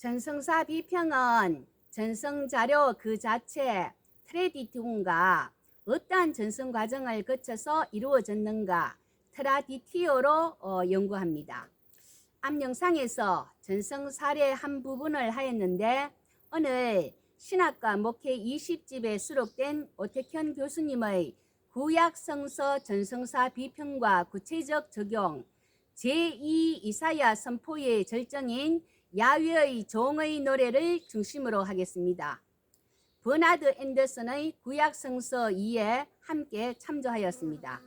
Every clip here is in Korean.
전성사 비평은 전성 자료 그 자체 트레디티움과 어떠한 전성 과정을 거쳐서 이루어졌는가 트라디티오로 어, 연구합니다. 앞 영상에서 전성 사례 한 부분을 하였는데 오늘 신학과 목회 20집에 수록된 오태현 교수님의 구약 성서 전성사 비평과 구체적 적용 제2 이사야 선포의 절정인 야훼의 종의 노래를 중심으로 하겠습니다. 버나드 앤더슨의 구약 성서 2에 함께 참조하였습니다.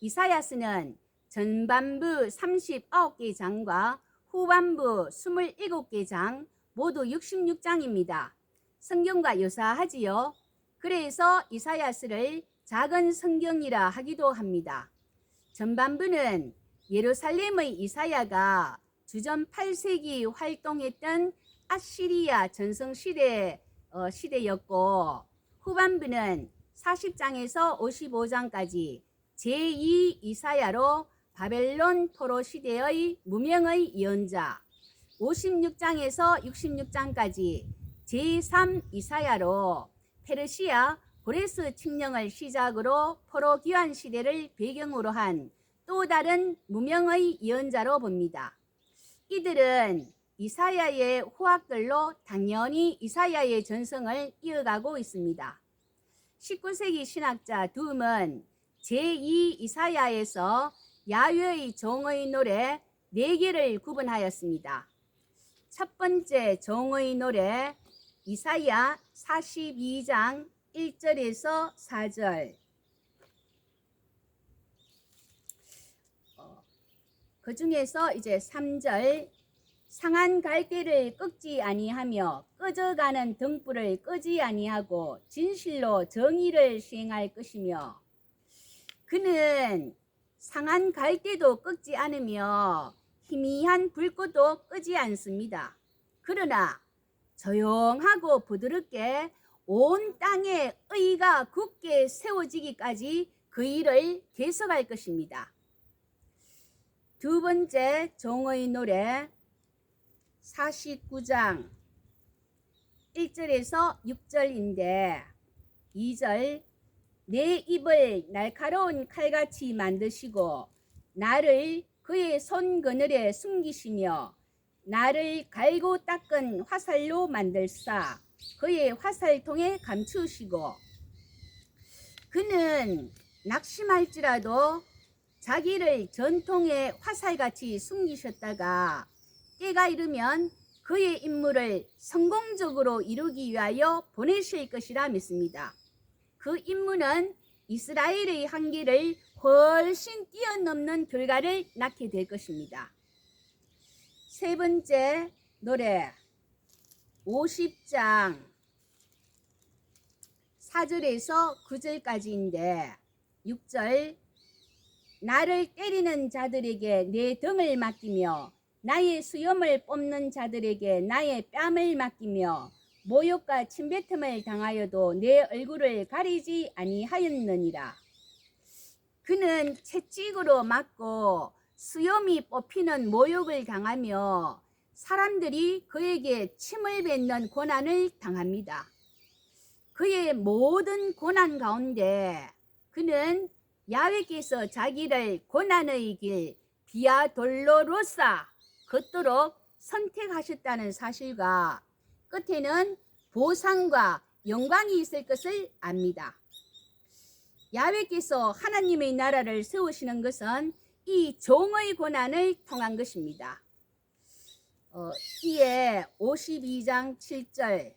이사야스는 전반부 39개 장과 후반부 27개 장 모두 66장입니다. 성경과 유사하지요. 그래서 이사야스를 작은 성경이라 하기도 합니다. 전반부는 예루살렘의 이사야가 주전 8세기 활동했던 아시리아 전성 시대 어, 시대였고 후반부는 40장에서 55장까지 제2 이사야로 바벨론 포로 시대의 무명의 예언자 56장에서 66장까지 제3 이사야로 페르시아 고레스 칙령을 시작으로 포로 귀환 시대를 배경으로 한 또 다른 무명의 예언자로 봅니다. 이들은 이사야의 후학들로 당연히 이사야의 전성을 이어가고 있습니다. 19세기 신학자 둠은 제2 이사야에서 야훼의 종의 노래 4개를 구분하였습니다. 첫 번째 종의 노래 이사야 42장 1절에서 4절 그 중에서 이제 3절 상한 갈대를 꺾지 아니하며 꺼져가는 등불을 끄지 아니하고 진실로 정의를 시행할 것이며 그는 상한 갈대도 꺾지 않으며 희미한 불꽃도 끄지 않습니다. 그러나 조용하고 부드럽게 온 땅에 의가 굳게 세워지기까지 그 일을 계속할 것입니다. 두 번째 종의 노래 49장 1절에서 6절인데 2절 내 입을 날카로운 칼같이 만드시고 나를 그의 손 그늘에 숨기시며 나를 갈고 닦은 화살로 만들사 그의 화살통에 감추시고 그는 낙심할지라도 자기를 전통의 화살같이 숨기셨다가 때가 이르면 그의 임무를 성공적으로 이루기 위하여 보내실 것이라 믿습니다. 그 임무는 이스라엘의 한계를 훨씬 뛰어넘는 결과를 낳게 될 것입니다. 세 번째 노래 50장 4절에서 9절까지인데 6절 나를 때리는 자들에게 내 등을 맡기며 나의 수염을 뽑는 자들에게 나의 뺨을 맡기며 모욕과 침뱉음을 당하여도 내 얼굴을 가리지 아니하였느니라. 그는 채찍으로 맞고 수염이 뽑히는 모욕을 당하며 사람들이 그에게 침을 뱉는 고난을 당합니다. 그의 모든 고난 가운데 그는 야훼께서 자기를 고난의 길 비아 돌로로사 걷도록 선택하셨다는 사실과 끝에는 보상과 영광이 있을 것을 압니다. 야훼께서 하나님의 나라를 세우시는 것은 이 종의 고난을 통한 것입니다. 어, 이에 52장 7절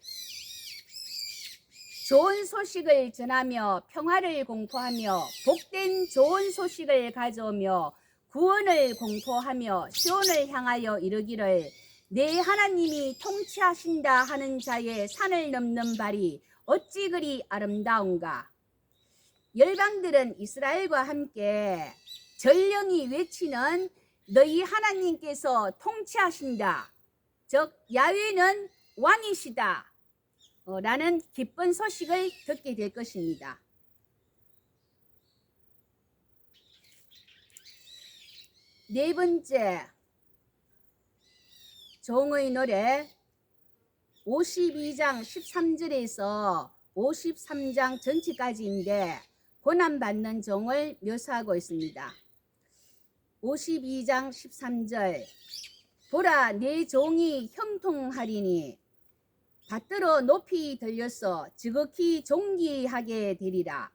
좋은 소식을 전하며 평화를 공포하며 복된 좋은 소식을 가져오며 구원을 공포하며 시온을 향하여 이르기를 내 하나님이 통치하신다 하는 자의 산을 넘는 발이 어찌 그리 아름다운가? 열방들은 이스라엘과 함께 전령이 외치는 너희 하나님께서 통치하신다. 즉 야훼는 왕이시다. 어, 라는 기쁜 소식을 듣게 될 것입니다. 네 번째 종의 노래 52장 13절에서 53장 전체까지인데 고난받는 종을 묘사하고 있습니다. 52장 13절 보라 내 종이 형통하리니 받들어 높이 들려서 지극히 존귀하게 되리라.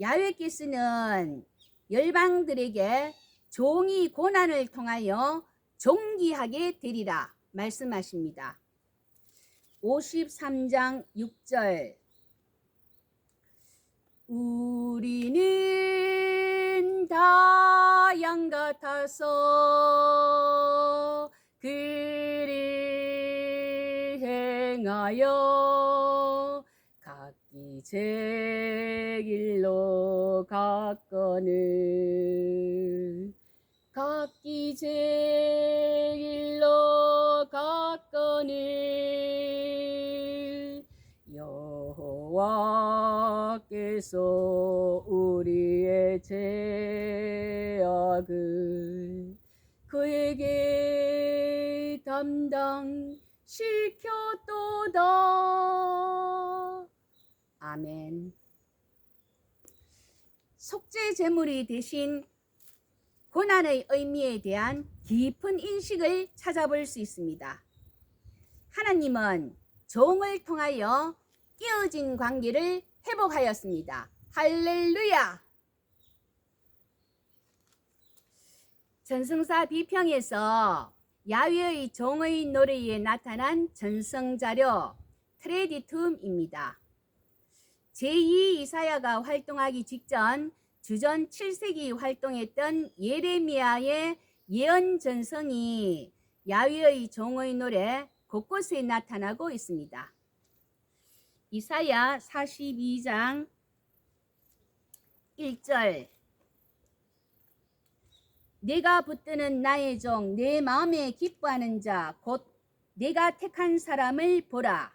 야훼께서는 열방들에게 종이 고난을 통하여 존귀하게 되리라 말씀하십니다. 53장 6절 우리는 다 양 같아서 그를 행하여 각기 제 길로 갔거늘. 각기 제 길로 갔거늘. 여호와께서 우리의 죄악을 그에게 담당 시켰도다. 아멘. 속죄 제물이 대신 고난의 의미에 대한 깊은 인식을 찾아볼 수 있습니다. 하나님은 종을 통하여 이어진 관계를 회복하였습니다. 할렐루야! 전승사 비평에서 야훼의 종의 노래에 나타난 전성자료 트레디툼입니다. 제2 이사야가 활동하기 직전 주전 7세기 활동했던 예레미야의 예언 전성이 야훼의 종의 노래 곳곳에 나타나고 있습니다. 이사야 42장 1절 내가 붙드는 나의 종 내 마음에 기뻐하는 자 곧 내가 택한 사람을 보라.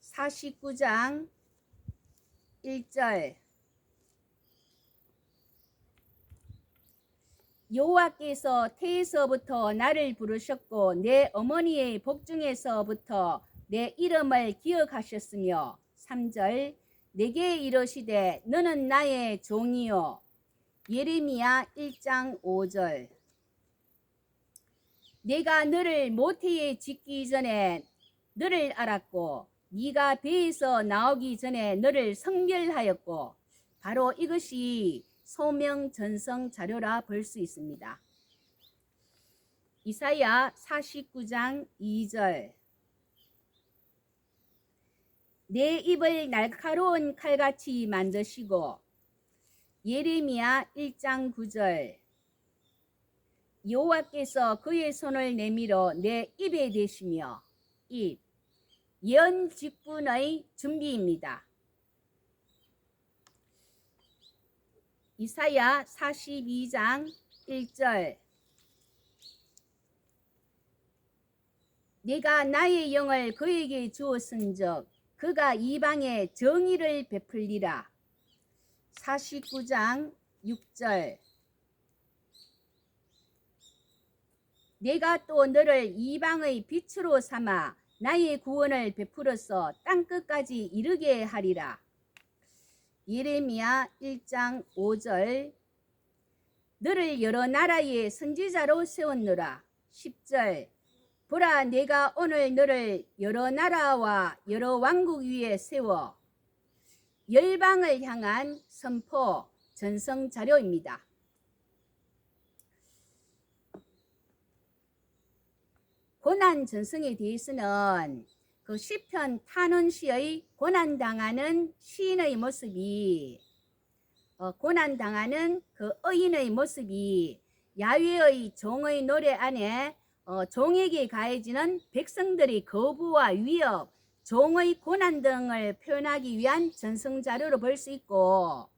49장 1절. 여호와께서 태에서부터 나를 부르셨고 내 어머니의 복중에서부터 내 이름을 기억하셨으며 3절. 내게 이르시되 너는 나의 종이요 예레미야 1장 5절 내가 너를 모태에 짓기 전에 너를 알았고 네가 배에서 나오기 전에 너를 성별하였고 바로 이것이 소명 전성 자료라 볼 수 있습니다. 이사야 49장 2절 내 입을 날카로운 칼같이 만드시고 예레미야 1장 9절 여호와께서 그의 손을 내밀어 내 입에 대시며 입 예언 직분의 준비입니다. 이사야 42장 1절 내가 나의 영을 그에게 주었은즉 그가 이방에 정의를 베풀리라. 49장 6절 내가 또 너를 이방의 빛으로 삼아 나의 구원을 베풀어서 땅 끝까지 이르게 하리라. 예레미야 1장 5절 너를 여러 나라의 선지자로 세웠노라. 10절 보라 내가 오늘 너를 여러 나라와 여러 왕국 위에 세워 열방을 향한 선포 전성 자료입니다. 고난 전성에 대해서는 그 시편 탄원시의 고난 당하는 시인의 모습이 어, 고난 당하는 그 의인의 모습이 야훼의 종의 노래 안에 어, 종에게 가해지는 백성들의 거부와 위협, 종의 고난 등을 표현하기 위한 전성 자료로 볼 수 있고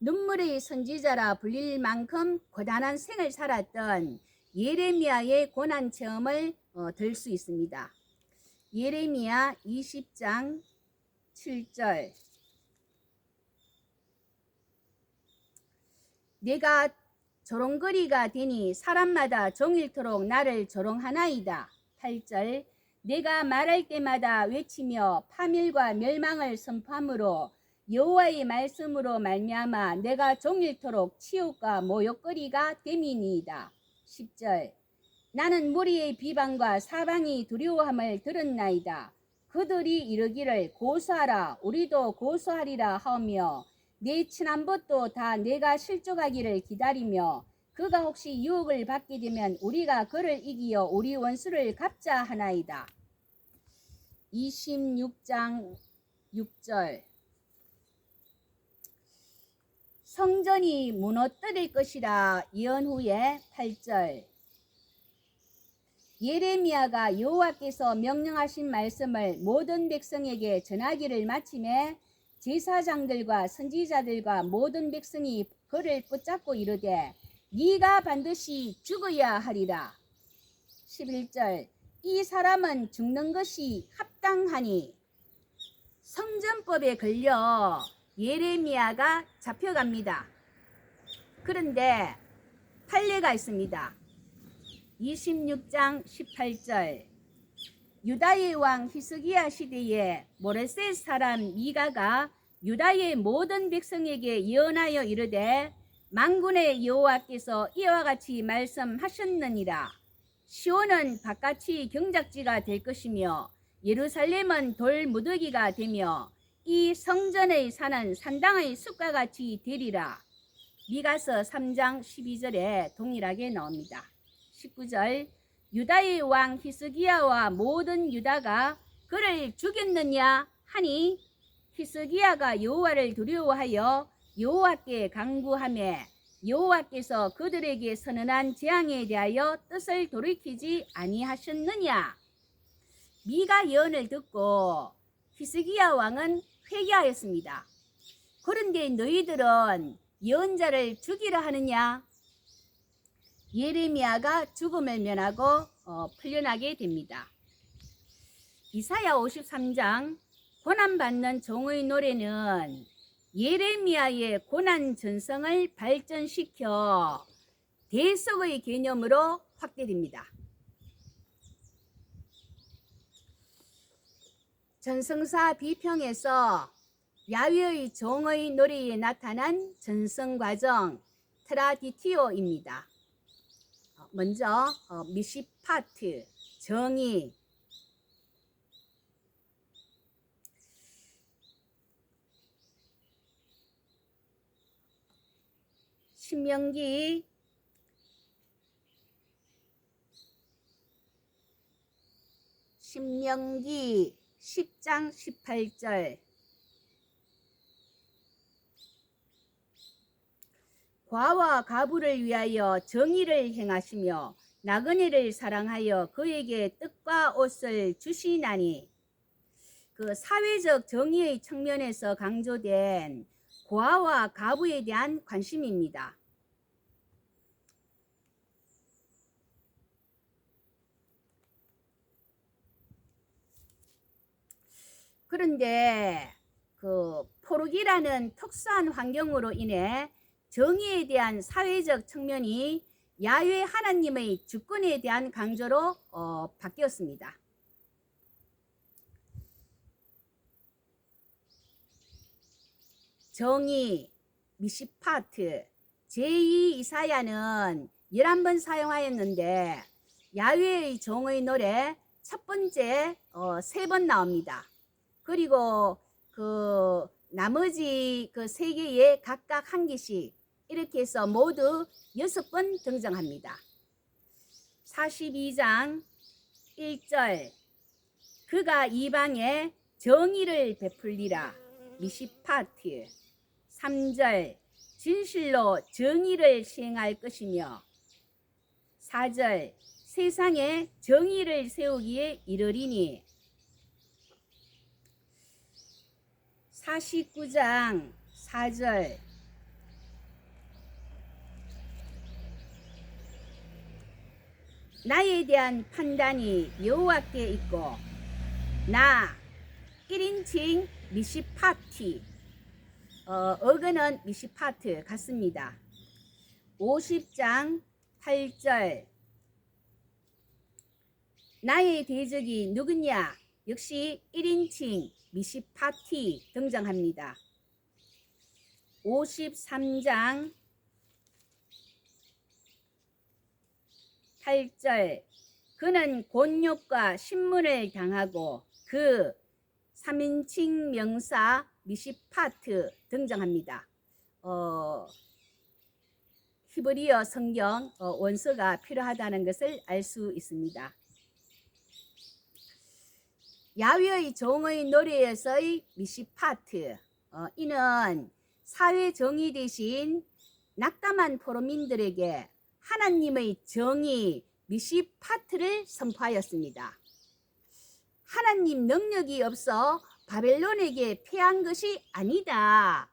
눈물의 선지자라 불릴 만큼 고단한 생을 살았던 예레미야의 고난 체험을 어, 들수 있습니다. 예레미야 20장 7절 내가 조롱거리가 되니 사람마다 종일토록 나를 조롱하나이다. 8절 내가 말할 때마다 외치며 파멸과 멸망을 선포함으로 여호와의 말씀으로 말미암아 내가 종일토록 치욕과 모욕거리가 됨이니이다. 10절 나는 무리의 비방과 사방이 두려워함을 들었나이다. 그들이 이르기를 고소하라 우리도 고소하리라 하며 내 친한 벗도 다 내가 실족하기를 기다리며 그가 혹시 유혹을 받게 되면 우리가 그를 이기어 우리 원수를 갚자 하나이다. 26장 6절 성전이 무너뜨릴 것이라 예언 후에 8절 예레미야가 여호와께서 명령하신 말씀을 모든 백성에게 전하기를 마침에 제사장들과 선지자들과 모든 백성이 그를 붙잡고 이르되 네가 반드시 죽어야 하리라. 11절 이 사람은 죽는 것이 합당하니 성전법에 걸려 예레미야가 잡혀갑니다. 그런데 판례가 있습니다. 26장 18절 유다의 왕 히스기야 시대에 모레셋 사람 미가가 유다의 모든 백성에게 예언하여 이르되 만군의 여호와께서 이와 같이 말씀하셨느니라 시온은 바깥이 경작지가 될 것이며 예루살렘은 돌 무더기가 되며 이 성전의 산은 산당의 숲과 같이 되리라 미가서 3장 12절에 동일하게 나옵니다. 19절 유다의 왕 히스기야와 모든 유다가 그를 죽였느냐 하니 히스기야가 여호와를 두려워하여 여호와께 강구하며 여호와께서 그들에게 선언한 재앙에 대하여 뜻을 돌이키지 아니하셨느냐 미가 예언을 듣고 히스기야 왕은 회개하였습니다. 그런데 너희들은 예언자를 죽이려 하느냐 예레미야가 죽음을 면하고 어, 풀려나게 됩니다. 이사야 53장 고난받는 종의 노래는 예레미야의 고난 전성을 발전시켜 대속의 개념으로 확대됩니다. 전성사 비평에서 야외의 종의 노래에 나타난 전성 과정 트라디티오입니다. 먼저 어, 미시파트 정의 신명기 신명기 10장 18절 과와 가부를 위하여 정의를 행하시며 나그네를 사랑하여 그에게 뜻과 옷을 주시나니 그 사회적 정의의 측면에서 강조된 고아와 가부에 대한 관심입니다. 그런데 그 포르기라는 특수한 환경으로 인해 정의에 대한 사회적 측면이 야외 하나님의 주권에 대한 강조로 어, 바뀌었습니다. 정의, 미시파트, 제2 이사야는 11번 사용하였는데 야외의 정의 노래 첫 번째 어, 세 번 나옵니다. 그리고 그 나머지 그 세 개에 각각 한 개씩 이렇게 해서 모두 여섯 번 등장합니다. 42장 1절. 그가 이방에 정의를 베풀리라. 미시파트. 3절. 진실로 정의를 시행할 것이며. 4절. 세상에 정의를 세우기에 이르리니 49장 4절 나에 대한 판단이 여호와께 있고 나 1인칭 미시파티 어, 어근은 미시파트 같습니다. 50장 8절 나의 대적이 누구냐? 역시 1인칭 미시파티 등장합니다. 53장 8절 그는 곤욕과 신문을 당하고 그 3인칭 명사 미시파트 등장합니다. 어, 히브리어 성경 어, 원서가 필요하다는 것을 알 수 있습니다. 야외의 종의 노래에서의 미시파트 어, 이는 사회 정의 대신 낙담한 포로민들에게 하나님의 정의 미시파트를 선포하였습니다. 하나님 능력이 없어 바벨론에게 패한 것이 아니다.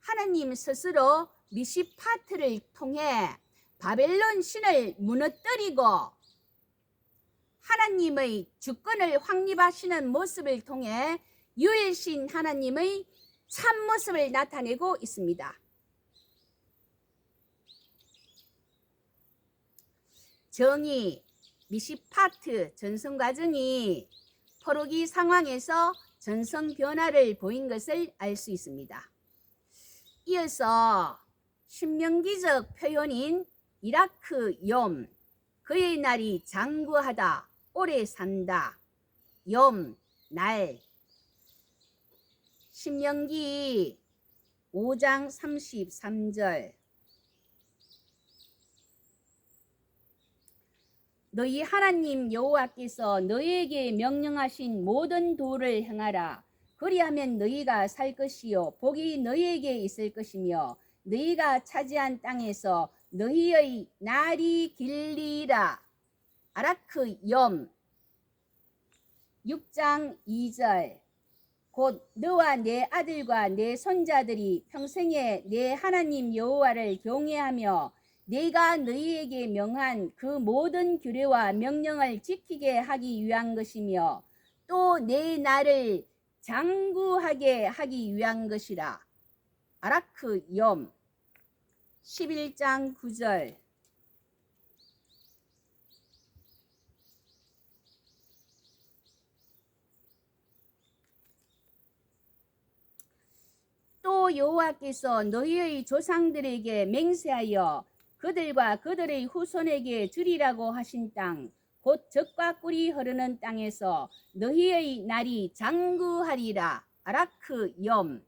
하나님 스스로 미시파트를 통해 바벨론 신을 무너뜨리고 하나님의 주권을 확립하시는 모습을 통해 유일신 하나님의 참 모습을 나타내고 있습니다. 정의, 미시파트 전성 과정이 포로기 상황에서 전성 변화를 보인 것을 알 수 있습니다. 이어서 신명기적 표현인 이라크 염, 그의 날이 장구하다, 오래 산다, 염, 날. 신명기 5장 33절 너희 하나님 여호와께서 너희에게 명령하신 모든 도를 행하라. 그리하면 너희가 살 것이요 복이 너희에게 있을 것이며 너희가 차지한 땅에서 너희의 날이 길리라. 아라크 염 6장 2절. 곧 너와 내 아들과 내 손자들이 평생에 내 하나님 여호와를 경외하며 내가 너희에게 명한 그 모든 규례와 명령을 지키게 하기 위한 것이며 또 내 나를 장구하게 하기 위한 것이라. 아라크 염. 11장 9절 또 여호와께서 너희의 조상들에게 맹세하여 그들과 그들의 후손에게 주리라고 하신 땅, 곧 적과 꿀이 흐르는 땅에서 너희의 날이 장구하리라. 아라크 염.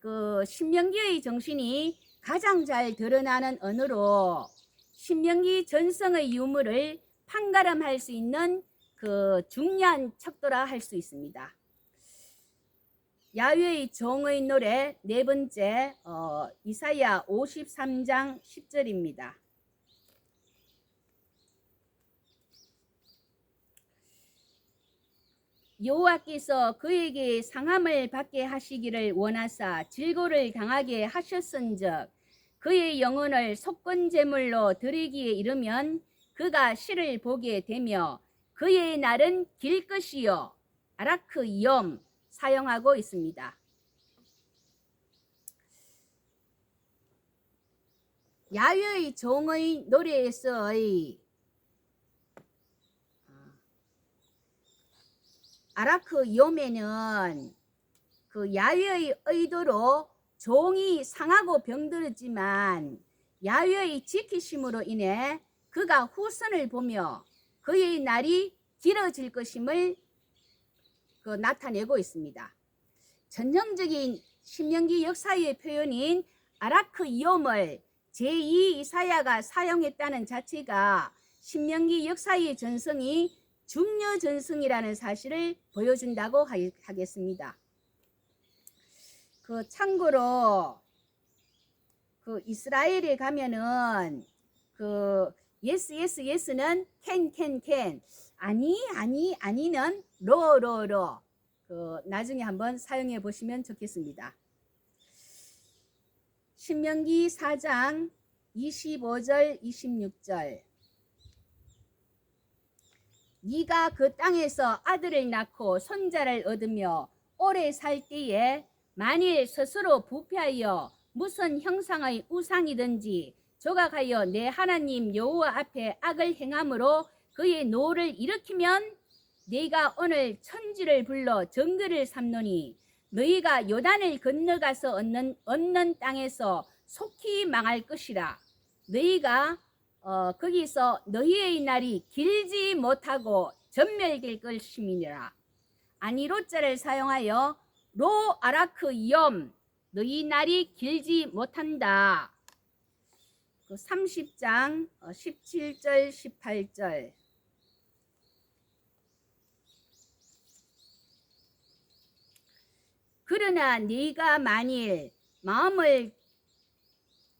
그 신명기의 정신이 가장 잘 드러나는 언어로 신명기 전성의 유물을 판가름할 수 있는 그 중요한 척도라 할 수 있습니다. 야외의 종의 노래 네 번째 어, 이사야 53장 10절입니다. 여호와께서 그에게 상함을 받게 하시기를 원하사 질고를 당하게 하셨은즉 그의 영혼을 속건 제물로 드리기에 이르면 그가 시를 보게 되며 그의 날은 길 것이요 아라크 염 사용하고 있습니다. 야외의 종의 노래에서의 아라크 요매는 그 야외의 의도로 종이 상하고 병들었지만 야외의 지키심으로 인해 그가 후손을 보며 그의 날이 길어질 것임을 그 나타내고 있습니다. 전형적인 신명기 역사의 표현인 아라크 이옴을 제2 이사야가 사용했다는 자체가 신명기 역사의 전성이 중요 전승이라는 사실을 보여준다고 하겠습니다. 그 참고로 그 이스라엘에 가면은 그 yes yes yes는 can can can 아니 아니 아니는 로 로 로. 그 나중에 한번 사용해 보시면 좋겠습니다. 신명기 4장 25절 26절. 네가 그 땅에서 아들을 낳고 손자를 얻으며 오래 살 때에 만일 스스로 부패하여 무슨 형상의 우상이든지 조각하여 내 하나님 여호와 앞에 악을 행함으로 그의 노를 일으키면 네가 오늘 천지를 불러 정글을 삼노니 너희가 요단을 건너가서 얻는, 얻는 땅에서 속히 망할 것이라. 너희가 어, 거기서 너희의 날이 길지 못하고 전멸될 것임이니라. 아니 로자를 사용하여 로 아라크 염 너희 날이 길지 못한다 그 30장 어, 17절 18절. 그러나 네가 만일 마음을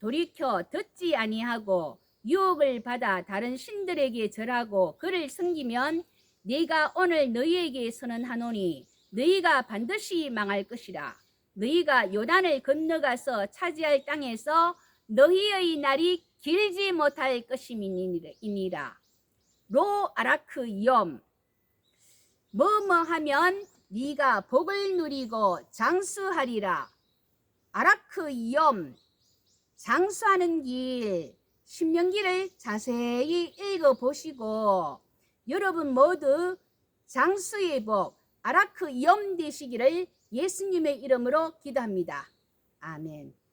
돌이켜 듣지 아니하고 유혹을 받아 다른 신들에게 절하고 그를 섬기면 네가 오늘 너희에게 선언하노니 너희가 반드시 망할 것이라. 너희가 요단을 건너가서 차지할 땅에서 너희의 날이 길지 못할 것임이니라 로 아라크 염 뭐뭐 하면 네가 복을 누리고 장수하리라 아라크 염 장수하는 길 신명기를 자세히 읽어 보시고 여러분 모두 장수의 복 아라크 염 되시기를 예수님의 이름으로 기도합니다. 아멘.